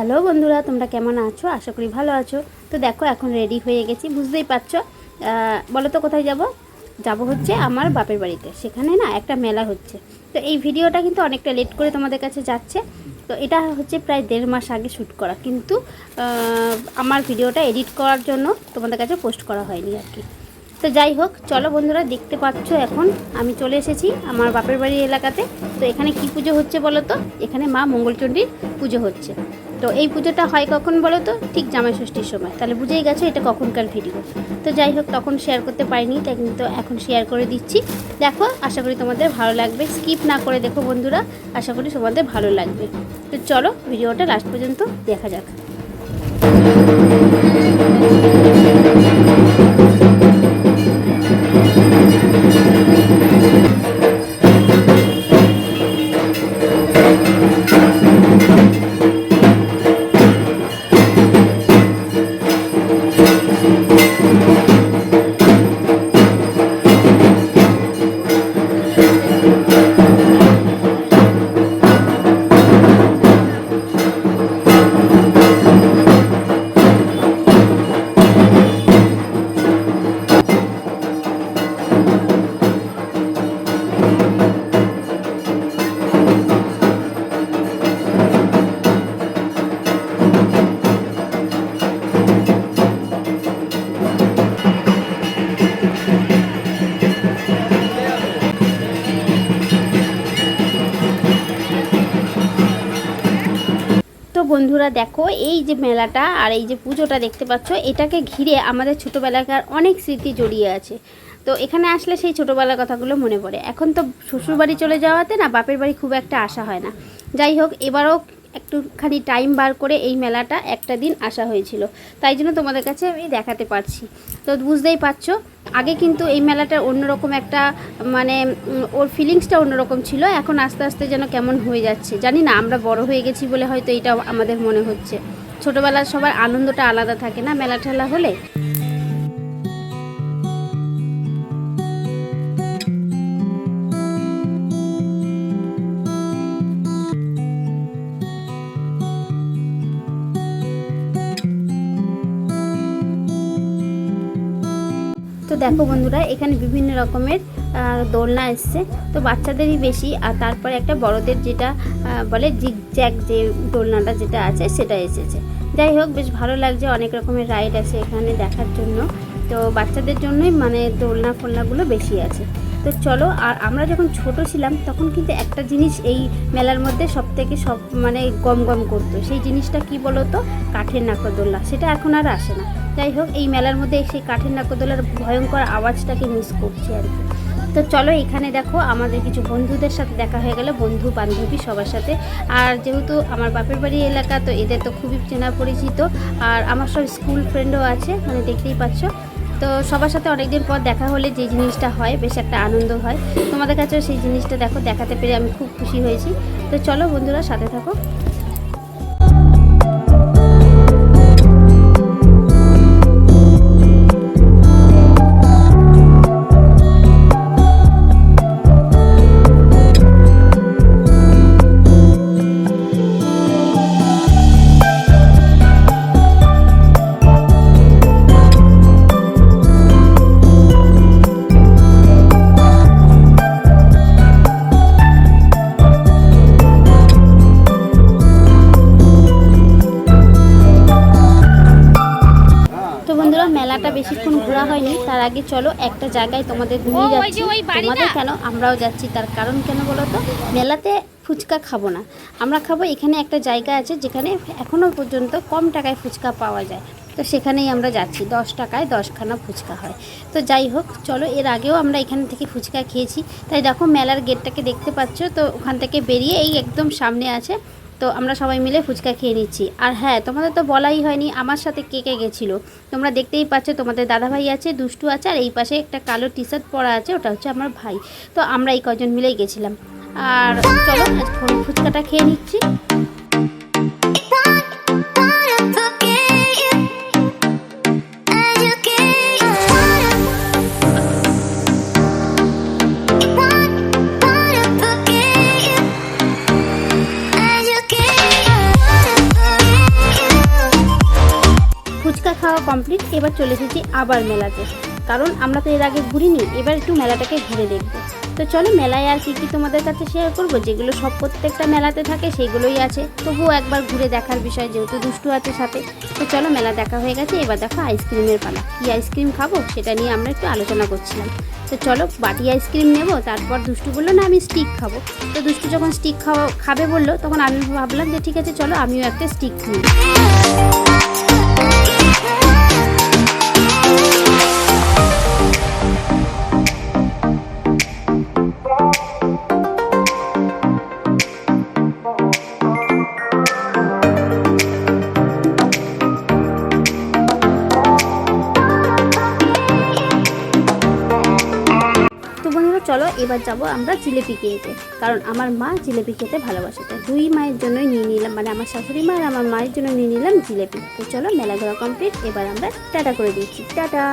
Hello বন্ধুরা, তোমরা কেমন আছো? আশা করি ভালো আছো। তো দেখো, এখন রেডি হয়ে গেছি। বুঝতেই পারছ? বলো তো কোথায় যাব? যাব হচ্ছে আমার বাপের বাড়িতে। সেখানে না একটা মেলা হচ্ছে। তো এই ভিডিওটা কিন্তু অনেকটা লেট করে তোমাদের কাছে যাচ্ছে। তো এটা হচ্ছে প্রায় দেড় মাস আগে শ্যুট করা। কিন্তু আমার ভিডিওটা এডিট করার জন্য তোমাদের কাছে পোস্ট করা হয়নি আর কি। তো যাই হোক, চলো বন্ধুরা, দেখতে পাচ্ছ এখন আমি চলে এসেছি আমার বাপের বাড়ি এলাকাতে। তো এখানে কি পুজো হচ্ছে বলো তো? এখানে মা মঙ্গলচণ্ডীর পুজো হচ্ছে। তো এই পুজোটা হয় কখন বলো তো? ঠিক জামাই ষষ্ঠীর সময়। তাহলে বুঝেই গেছো এটা কখনকার ভিডিও তো যাই হোক, তখন শেয়ার করতে পারিনি, তাই কিন্তু এখন শেয়ার করে দিচ্ছি। দেখো, আশা করি তোমাদের ভালো লাগবে। স্কিপ না করে দেখো বন্ধুরা, আশা করি তোমাদের ভালো লাগবে। তো চলো ভিডিওটা লাস্ট পর্যন্ত দেখা যাক। বন্ধুরা দেখো, এই যে মেলাটা আর এই যে পুজোটা দেখতে পাচ্ছ, এটাকে ঘিরে আমাদের ছোটোবেলাকার অনেক স্মৃতি জড়িয়ে আছে। তো এখানে আসলে সেই ছোটোবেলার কথাগুলো মনে পড়ে। এখন তো শ্বশুরবাড়ি চলে যাওয়াতে না বাপের বাড়ি খুব একটা আসা হয় না। যাই হোক, এবারও একটুখানি টাইম বার করে এই মেলাটা একটা দিন আসা হয়েছিল। তাই জন্য তোমাদের কাছে আমি দেখাতে পারছি। তো বুঝতেই পারছ আগে কিন্তু এই মেলাটা অন্যরকম একটা মানে ওর ফিলিংসটা অন্যরকম ছিল। এখন আস্তে আস্তে যেন কেমন হয়ে যাচ্ছে। জানি না, আমরা বড় হয়ে গেছি বলে হয়তো এটা আমাদের মনে হচ্ছে। ছোটোবেলার সবার আনন্দটা আলাদা থাকে না মেলা ঠেলা হলে? দেখো বন্ধুরা, এখানে বিভিন্ন রকমের দোলনা এসছে। তো বাচ্চাদেরই বেশি, আর তারপরে একটা বড়দের যেটা বলে জিগ জ্যাক যে দোলনাটা যেটা আছে, সেটা এসেছে। যাই হোক, বেশ ভালো লাগছে, অনেক রকমের রাইড আছে এখানে দেখার জন্য। তো বাচ্চাদের জন্যই মানে দোলনা ফোলনাগুলো বেশি আছে। তো চলো, আর আমরা যখন ছোট ছিলাম, তখন কিন্তু একটা জিনিস এই মেলার মধ্যে সব থেকে সব মানে গম গম করতো। সেই জিনিসটা কি বলো তো কাঠের নাকরদোল্লা সেটা এখন আর আসে না। যাই হোক, এই মেলার মধ্যে সেই কাঠের নাকরদোলার ভয়ঙ্কর আওয়াজটাকে মিস করছি আর কি। তো চলো এখানে দেখো, আমাদের কিছু বন্ধুদের সাথে দেখা হয়ে গেল, বন্ধু বান্ধবী সবার সাথে। আর যেহেতু আমার বাপের বাড়ি এলাকা, তো এদের তো খুবই চেনা পরিচিত। আর আমার সব স্কুল ফ্রেন্ডও আছে মানে দেখতেই পাচ্ছ। তো সবার সাথে অনেকদিন পর দেখা হলে যে জিনিসটা হয়, বেশ একটা আনন্দ হয়। তোমাদের কাছেও সেই জিনিসটা দেখো, দেখাতে পেরে আমি খুব খুশি হয়েছি। তো চলো বন্ধুরা, সাথে থাকো। মেলাটা বেশিক্ষণ ঘোরা হয়নি। তার আগে চলো একটা জায়গায় তোমাদের নিয়ে যাচ্ছি। তোমাদের কেন? আমরাও যাচ্ছি। তার কারণ কেন বলো তো? মেলাতে ফুচকা খাব না। আমরা খাব এখানে একটা জায়গা আছে যেখানে এখনও পর্যন্ত কম টাকায় ফুচকা পাওয়া যায়। তো সেখানেই আমরা যাচ্ছি। দশ টাকায় দশখানা ফুচকা হয়। তো যাই হোক চলো এর আগেও আমরা এখান থেকে ফুচকা খেয়েছি। তাই দেখো মেলার গেটটাকে দেখতে পাচ্ছ। তো ওখান থেকে বেরিয়ে এই একদম সামনে আছে তো আমরা সবাই মিলে ফুচকা খেয়ে নিচ্ছি। আর হ্যাঁ তোমাদের তো বলাই হয়নি আমার সাথে কে কে গেছিল। তোমরা দেখতেই পাচ্ছ তোমাদের দাদাভাই আছে, দুষ্টু আছে, আর এই পাশে একটা কালো টি শার্ট পরা আছে, ওটা হচ্ছে আমার ভাই। তো আমরা এই কজন মিলেই গেছিলাম। আর চলো ফুচকাটা খেয়ে নিচ্ছি। এবার চলে এসেছি আবার মেলাতে। কারণ আমরা তো এর আগে ঘুরিনি, এবার একটু মেলাটাকে ঘুরে দেখব। তো চলো, মেলায় আর কি কি তোমাদের কাছে শেয়ার করব? যেগুলো সব প্রত্যেকটা মেলাতে থাকে, সেইগুলোই আছে। তবুও একবার ঘুরে দেখার বিষয় যেহেতু দুষ্টু আছে সাথে। তো চলো, মেলা দেখা হয়ে গেছে, এবার দেখো আইসক্রিমের পালা। কী আইসক্রিম খাব? সেটা নিয়ে আমরা একটু আলোচনা করছিলাম। তো চলো, বাটি আইসক্রিম নেব, তারপর দুষ্টু বলল, না, আমি স্টিক খাব। তো দুষ্টু যখন স্টিক খাওয়া, খাবে বলল, তখন আমি ভাবলাম যে, ঠিক আছে, চলো, আমিও একটা স্টিক নিই চলো, এবার যাব আমরা জিলেপি খেতে কারণ আমার মা জিলেপি খেতে ভালোবাসে, তো দুই মায়ের জন্যই নিয়ে নিলাম মানে আমার শাশুড়ি মা আর আমার মায়ের জন্য নিয়ে নিলাম জিলেপি। তো চলো মেলা ঘোরা কমপ্লিট এবার আমরা টাটা করে দিচ্ছি। টাটা!